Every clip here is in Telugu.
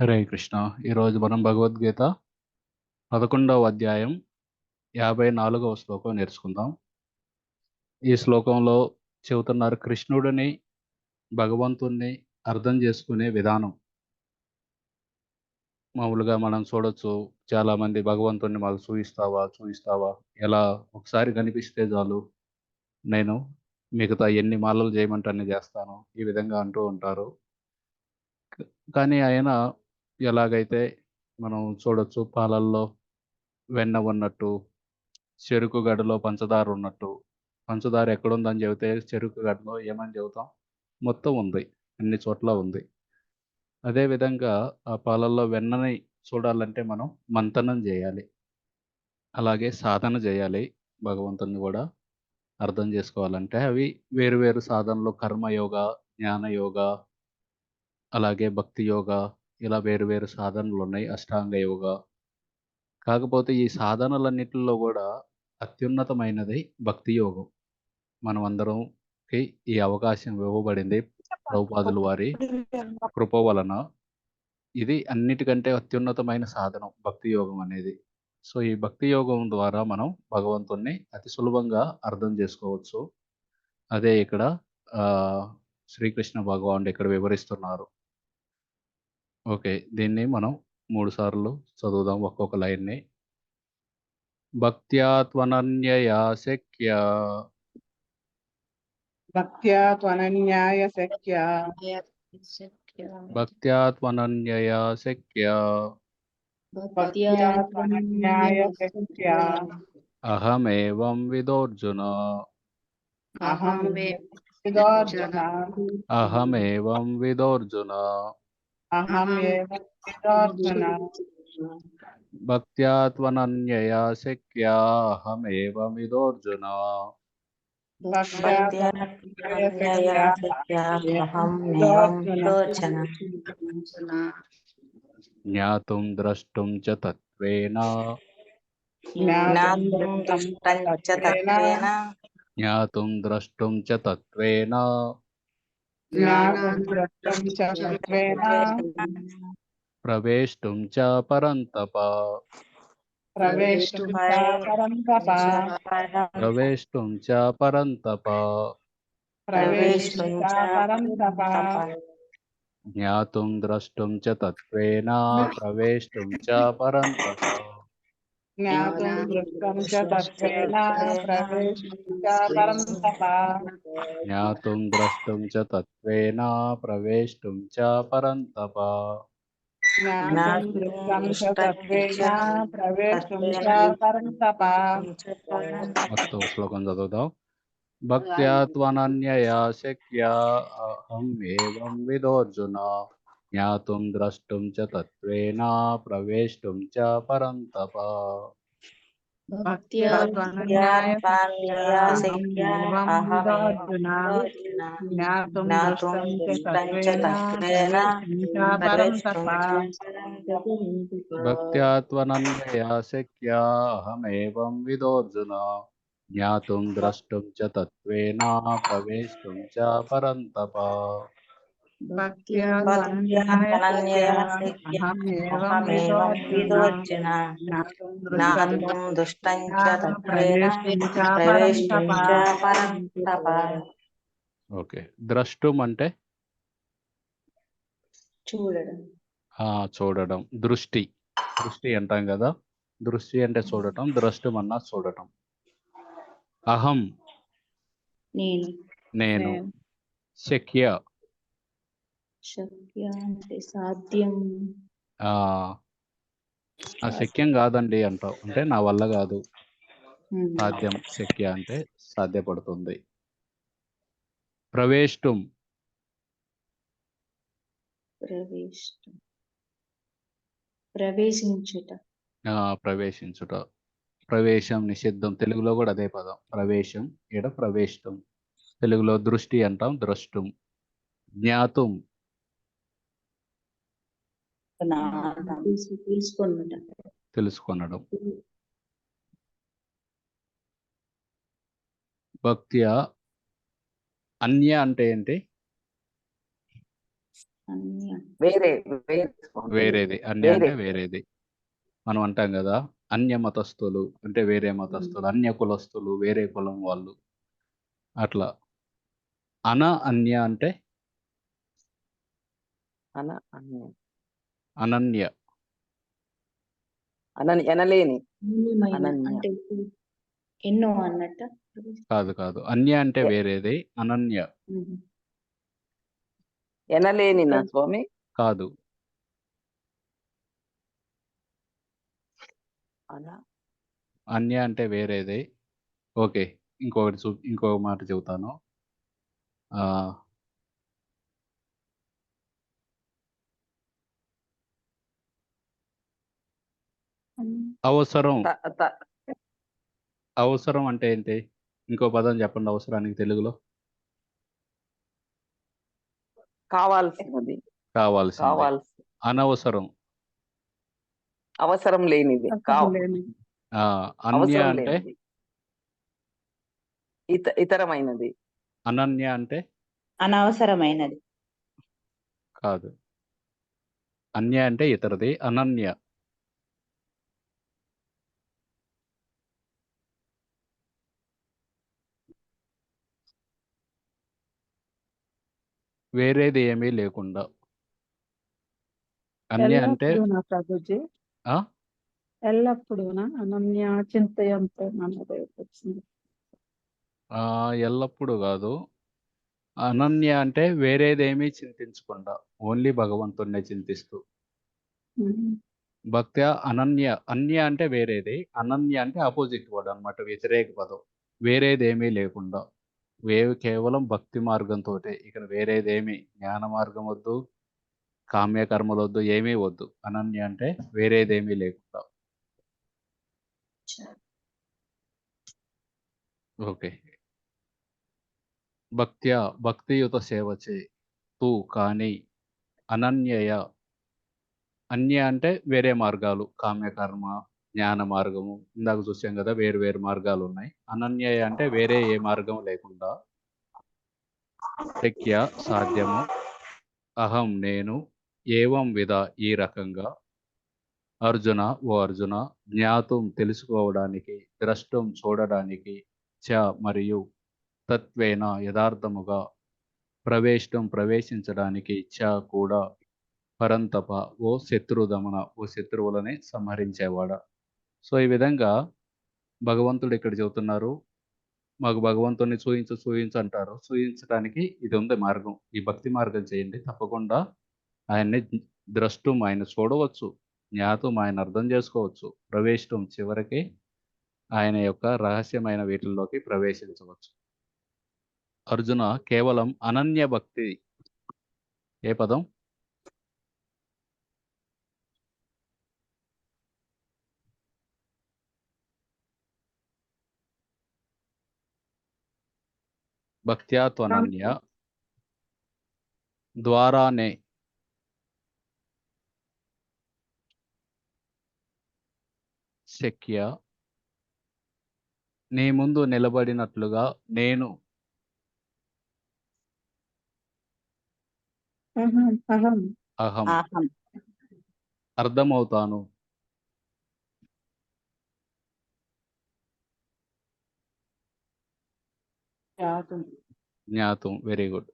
హరే కృష్ణ. ఈరోజు మనం భగవద్గీత పదకొండవ అధ్యాయం యాభై నాలుగవ శ్లోకం నేర్చుకుందాం. ఈ శ్లోకంలో చెబుతున్నారు కృష్ణుడిని భగవంతుణ్ణి అర్థం చేసుకునే విధానం. మామూలుగా మనం చూడొచ్చు చాలామంది భగవంతుణ్ణి మాకు చూపిస్తావా చూపిస్తావా ఎలా ఒకసారి కనిపిస్తే చాలు. నేను మిగతా ఎన్ని మాలలు చేయమంటే అన్ని చేస్తాను ఈ విధంగా అంటూ ఉంటారు. కానీ ఆయన ఎలాగైతే మనం చూడొచ్చు పాలల్లో వెన్న ఉన్నట్టు చెరుకు గడలో పంచదార ఉన్నట్టు పంచదార ఎక్కడుందని చెబితే చెరుకు గడలో ఏమని చెబుతాం? మొత్తం ఉంది. అన్ని చోట్ల ఉంది. అదే విధంగా ఆ పాలల్లో వెన్నని చూడాలంటే మనం మంతనం చేయాలి. అలాగే సాధన చేయాలి. భగవంతుని కూడా అర్థం చేసుకోవాలంటే అవి వేరు వేరు సాధనలు కర్మయోగ జ్ఞానయోగ అలాగే భక్తి యోగ ఇలా వేరు వేరు సాధనలు ఉన్నాయి అష్టాంగ యోగ. కాకపోతే ఈ సాధనలన్నిటిలో కూడా అత్యున్నతమైనది భక్తి యోగం. మనం అందరంకి ఈ అవకాశం ఇవ్వబడింది ప్రభుపాదుల వారి కృప వలన. ఇది అన్నిటికంటే అత్యున్నతమైన సాధనం భక్తి యోగం అనేది. సో ఈ భక్తి యోగం ద్వారా మనం భగవంతుణ్ణి అతి సులభంగా అర్థం చేసుకోవచ్చు. అదే ఇక్కడ ఆ, శ్రీకృష్ణ భగవానుడు ఇక్కడ వివరిస్తున్నారు. ఓకే. దీన్ని మనం మూడు సార్లు చదువుదాం. ఒక్కొక్క లైన్ని. భక్త్యా త్వనన్యయా శక్య. భక్త్యా త్వనన్యాయ శక్య. భక్త్యా త్వనన్యయా శక్య. భక్త్యా త్వనన్యాయ శక్య. అహమేవం విదోర్జున. అహం విదోర్జున. అహమేవం విదోర్జున. అహం ఏవ విదోర్జున భక్త్యా త్వనన్యయా శక్యా అహమేవం విదోర్జున భక్త్యా త్వనన్యాయ శక్య అహం ఏవం విలోచన ప్రవేష్టుం చ పరంతప. ప్రవేశం చ పరంతప. ప్రవేష్టుం చ పరంతప. ప్రవేశం చ పరంతప. జ్ఞాతుం ద్రష్టుం చ తత్వేన. ప్రవేష్టుం చ పరంతప జ్ఞాతుం దృష్టం చ తత్వేన ప్రవేశం చ పరంతప జ్ఞాతుం ద్రష్టుం చ తత్వేన ప్రవేష్టుం చ పరంతప జ్ఞాతుం దృష్టం చ తత్వేన ప్రవేశం చ పరంతప మొత్తం శ్లోకం చదువుదాం భక్త్యా త్వనన్యయా శక్యా అహం ఏవం విదోర్జున జ్ఞాతుం ద్రష్టుం చ తత్వేన ప్రవేష్టుం చ పరంతప భక్త్యా త్వనన్యాయ శక్యా అహం విదోర్జున జ్ఞాతుం దృష్టం చ ద్రష్టుం దృష్టం ఓకే ద్రష్టుం అంటే? చూడడం. ఆ చూడడం. దృష్టి. దృష్టి అంటాం కదా? దృష్టి అంటే చూడటం ద్రష్టం అన్నా చూడటం. అహం. నేను. నేను. శక్య. శక్య అంటే సాధ్యం. ఆ ఆ శక్యం కాదండి అంటావు. అంటే నా వల్ల కాదు. సాధ్యం శక్య అంటే సాధ్యపడుతుంది. ప్రవేష్టం. ప్రవేశం ప్రవేశించుట. ఆ, ప్రవేశించుట. ప్రవేశం నిషిద్ధం. తెలుగులో కూడా అదే పదం. ప్రవేశం ఈడ ప్రవేశం తెలుగులో దృష్టి అంటాం ద్రష్టం. జ్ఞాతం. తెలుసు- తెలుసుకొనుట తెలుసుకొనడం. భక్త్యా అన్య అంటే ఏంటి? అన్య. వేరే వేరే స్వామి. వేరేది. అన్య అంటే వేరే. వేరేది. మనం అంటాం కదా అన్య మతస్థులు అంటే వేరే మతస్థులు అన్య కులస్తులు వేరే కులం వాళ్ళు. అట్లా. అన అన్య అంటే? అన అన్య. అనన్య. అనని ఎనలేని. అనన్య. అంటే ఎన్నో అన్నట్ట? కాదు కాదు. అన్య అంటే వేరేది. అనన్య. ఎనలేని నా స్వామి? కాదు. అన అన్య అంటే వేరేది. ఓకే. ఇంకొకటి చూ ఇంకొక మాట చెబుతాను. అవసరం. అవసరం అంటే ఏంటి? ఇంకో పదం చెప్పండి అవసరానికి తెలుగులో. కావాల్సినది. కావాల్సింది కావాల్సి. అనవసరం. అవసరం లేనిది. అన్య అంటే? ఇతరమైనది. అనన్య అంటే? అనవసరమైనది. కాదు. అన్య అంటే ఇతరది. అనన్య. వేరేది ఏమీ లేకుండా. అన్య అంటే ఎల్లప్పుడూనా ప్రభుజీ? ఆ? ఎల్లప్పుడూనా? అనన్య చింతయంతో ఆ, ఎల్లప్పుడూ కాదు. అనన్య అంటే వేరేదేమీ చింతించకుండా ఓన్లీ భగవంతుణ్ణి చింతిస్తూ. ఉమ్. భక్త్య అనన్య అన్య అంటే వేరేది అనన్య అంటే ఆపోజిట్ వర్డ్ అన్నమాట వ్యతిరేక పదం. వేరేదేమీ లేకుండా. వేవి కేవలం భక్తి మార్గంతో ఇక్కడ వేరేదేమి జ్ఞాన మార్గం వద్దు కామ్యకర్మలు వద్దు ఏమీ వద్దు. అనన్య అంటే వేరేదేమీ లేకుండా. ఓకే. భక్త్య భక్తియుత సేవ చే తూ కానీ అనన్యయ. అన్య అంటే వేరే మార్గాలు కామ్యకర్మ జ్ఞాన మార్గము ఇందాక చూసాం కదా వేరు వేరు మార్గాలు ఉన్నాయి. అనన్య అంటే వేరే ఏ మార్గం లేకుండా శక్య సాధ్యము. అహం నేను ఏవం విధ ఈ రకంగా అర్జున ఓ అర్జున జ్ఞాతం తెలుసుకోవడానికి ద్రష్టం చూడడానికి చ మరియు తత్వేన యథార్థముగా ప్రవేశం ప్రవేశించడానికి చ కూడా పరంతప ఓ శత్రుదమన ఓ శత్రువులని సంహరించేవాడా. సో ఈ విధంగా భగవంతుడు ఇక్కడ చెబుతున్నారు. మాకు భగవంతుని చూయించు చూయించు అంటారు. చూయించడానికి ఇది ఉంది మార్గం. ఈ భక్తి మార్గం చేయండి. తప్పకుండా ఆయన్ని ద్రష్టం ఆయన చూడవచ్చు. జ్ఞాతం ఆయన అర్థం చేసుకోవచ్చు. ప్రవేశం చివరికి ఆయన యొక్క రహస్యమైన వీటిల్లోకి ప్రవేశించవచ్చు. అర్జున కేవలం అనన్య భక్తి. ఏ పదం? భక్త్యా త్వనన్య ద్వారానే. శక్య నీ ముందు నిలబడినట్లుగా నేను. అహం అహం. అహం. అహం. అర్థమవుతాను. జాతం జ్ఞాతం వెరీ గుడ్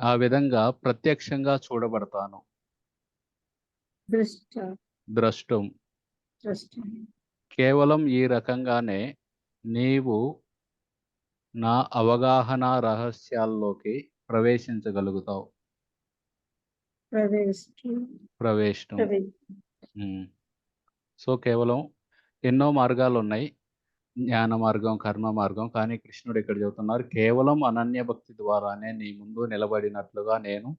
ఆ విధంగా ప్రత్యక్షంగా చూడబడతాను. ద్రష్టం. కేవలం ఈ రకంగానే నీవు నా అవగాహన రహస్యాల్లోకి ప్రవేశించగలుగుతావు. ప్రవేశి. సో కేవలం ఎన్నో మార్గాలు ఉన్నాయి జ్ఞాన మార్గం కర్మ మార్గం కానీ కృష్ణుడు ఇక్కడ చెబుతున్నారు కేవలం అనన్య భక్తి ద్వారానే నీ ముందు నిలబడినట్లుగా నేను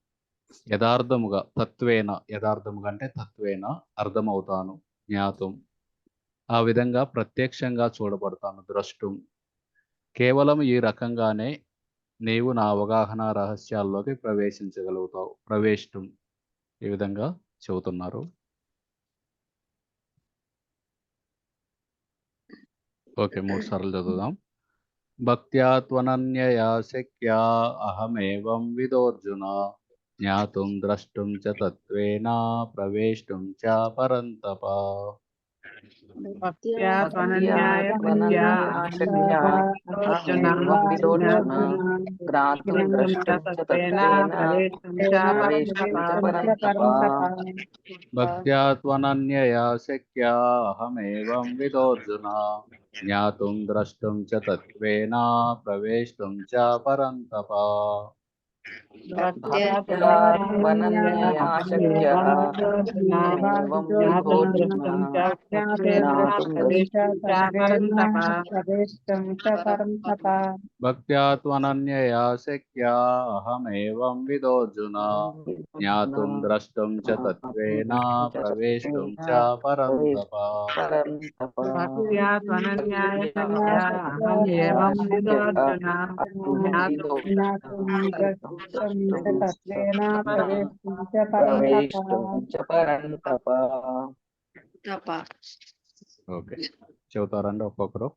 యథార్థముగా తత్వేన యథార్థముగా అంటే తత్వేన అర్థమవుతాను జ్ఞాతం. ఆ విధంగా ప్రత్యక్షంగా చూడబడతాను ద్రష్టం. కేవలం ఈ రకంగానే నీవు నా అవగాహన రహస్యాల్లోకి ప్రవేశించగలుగుతావు ప్రవేశం ఈ విధంగా చెబుతున్నారు. ఓకే మూడు సార్లు చదువుదాం భక్త్యా త్వనన్యయా శక్యా అహమేవం విదోర్జున జ్ఞాతుం ద్రష్టుం చ తత్వేన ప్రవేష్టుం చ పరంతప భక్త్యా త్వనన్యాయ సఖ్యా అహమేవం జ్ఞాతుం ద్రష్టుం చ తత్వేన ప్రవేష్టుం చ పరంతప భక్త్యా త్వనన్యయా శక్యా అహమేవం విదోర్జున జ్ఞాతుం ద్రష్టుం చ తత్వేన ప్రవేష్టుం చ పరంతప ప్రవేశం చ పరంతప భక్త్యా త్వనన్యయా శక్యా అహమేవం విదోర్జున జ్ఞాతుం ద్రష్టుం చ తత్వేన ఓకే. చెబుతారండి ఒక్కొక్కరు.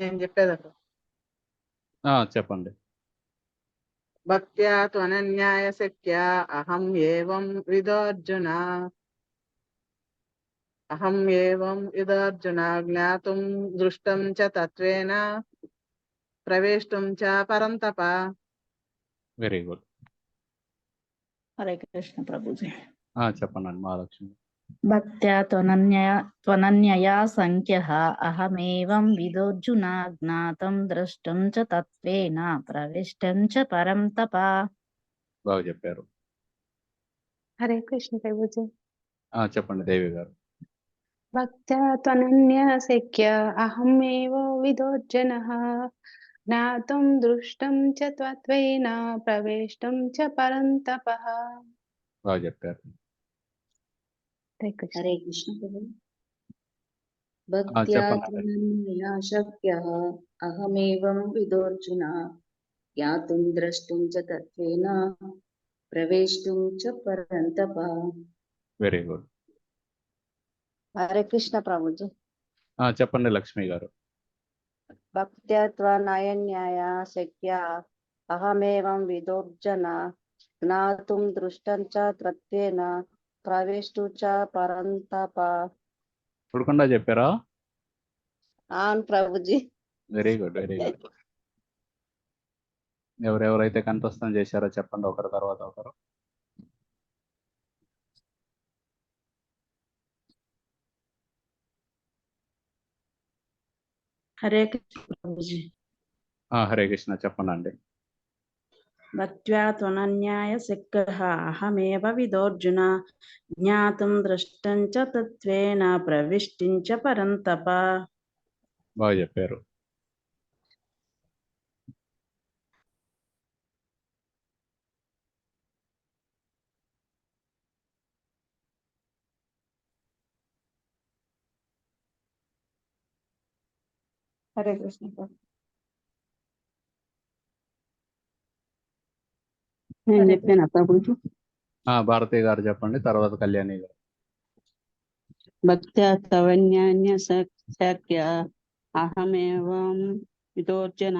నేను చెప్పేదట ఆ, చెప్పండి. భక్త్యా త్వనన్యాయ శక్య అహం ఏవం విదోర్జున? అహం ఏవం విదోర్జున? జ్ఞాతుం దృష్టం చ తత్వేన? ప్రవేష్టుం చ పరంతప వెరీ గుడ్ హరే కృష్ణ ప్రభుజీ చెప్పండి మహాలక్ష్మి భక్త్యా త్వనన్యయ త్వనన్యయా సంఖ్యః అహమేవం విదోర్జున జ్ఞాతం ద్రష్టం చ తత్వేన ప్రవిష్టం చ పరం తప బాగా చెప్పారు హరే కృష్ణ ప్రభుజీ ఆ, చెప్పండి దేవి గారు భక్త్యా త్వనన్యశక్య అహమేవ విదోర్జనः జ్ఞాతుం దృష్టం చ త్వత్వేన ప్రవేష్టం చ పరంతపః బాగా చెప్పారు. హరే కృష్ణ ప్రభు భక్త్యా శక్యః అహమేవం విదోర్జున జ్ఞాతుం ద్రష్టుం చ తత్వేన ప్రవేష్టుం చ పరంతప వెరీ గుడ్ హరే కృష్ణ ప్రభుజీ చెప్పండి లక్ష్మి గారు. భక్త్యత్వ నయన్యాయ శక్య అహమేవం విదోర్జన జ్ఞాతుం దృష్టం చ ప్రవేష్టు చ పరంతప చూడకుండా చెప్పారా on Prabhuji very good very good ఎవరెవరైతే కంఠస్థం చేశారో చెప్పండి ఒకరి తర్వాత ఒకరు. హరే కృష్ణ ప్రభుజీ హరే కృష్ణ చెప్పండి భక్త్యా త్వనన్యాయ శక్యః అహమేవ విదోర్జున జ్ఞాతం ద్రష్టం చ తత్వేన ప్రవిష్టిం చ పరంతప. బాగా చెప్పారు. హరే కృష్ణ నేను చెప్పాను భారతి గారు చెప్పండి తర్వాత కళ్యాణి గారు. భక్త్యా తవన్యాన్య శక్య అహమేవం విదోర్జన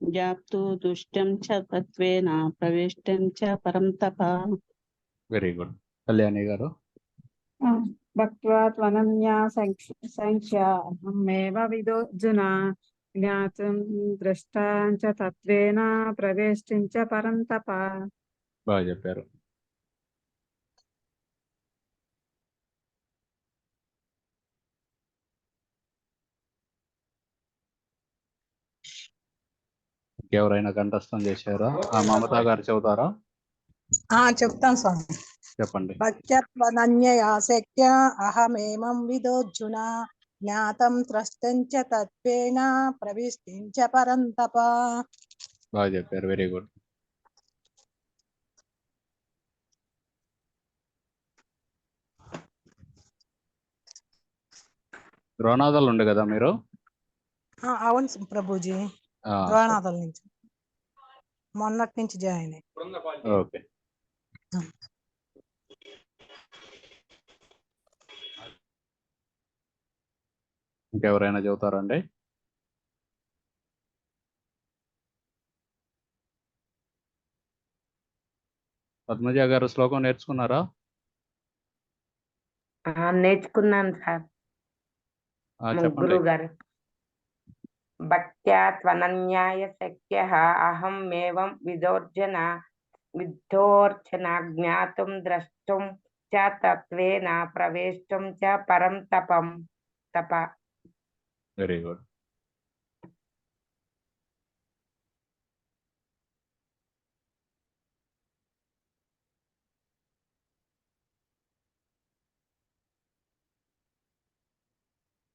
జాప్తు దుష్టం చ తత్వేన ప్రవేష్టం చ పరంతప వెరీ గుడ్ కళ్యాణి గారు. త్వనన్యా సంఖ్య సంఖ్య అహమేవ విదోర్జున జ్ఞాతుం ద్రష్టాం చ తత్వేన ప్రవేష్టిం చ పరంతప బాగా చెప్పారు. ఎవరైనా కంఠస్థం చేశారా? ఆ మమతా గారు చెబుతారా? ఆ చెప్తాను స్వామి. చెప్పండి. భక్త్యత్వనన్యయాశక్య అహమేమం విదోర్జున జ్ఞాతం త్రష్టం చ తత్వేన ప్రవిష్టిం చ పరంతప. బాగా చెప్పారు. వెరీ గుడ్ ద్రోణాదాలు ఉండే కదా మీరు? అవును ప్రభుజీ. ద్రోణాదల నుంచి. మొన్నటి నుంచి జాయిన్ అయ్యి. ఓకే. ఇంకెవరైనా చెబుతారండి? పద్మజ గారు శ్లోకం నేర్చుకున్నారా? నేర్చుకున్నాను సార్. గురువు గారు భక్త్యా త్వనన్యాయ శక్య అహం మేవం విదోర్జన విద్ధోర్చన జ్ఞాతుం ద్రష్టుం చ తత్వేన ప్రవేష్టం చ పరం తపం తప వెరీ గుడ్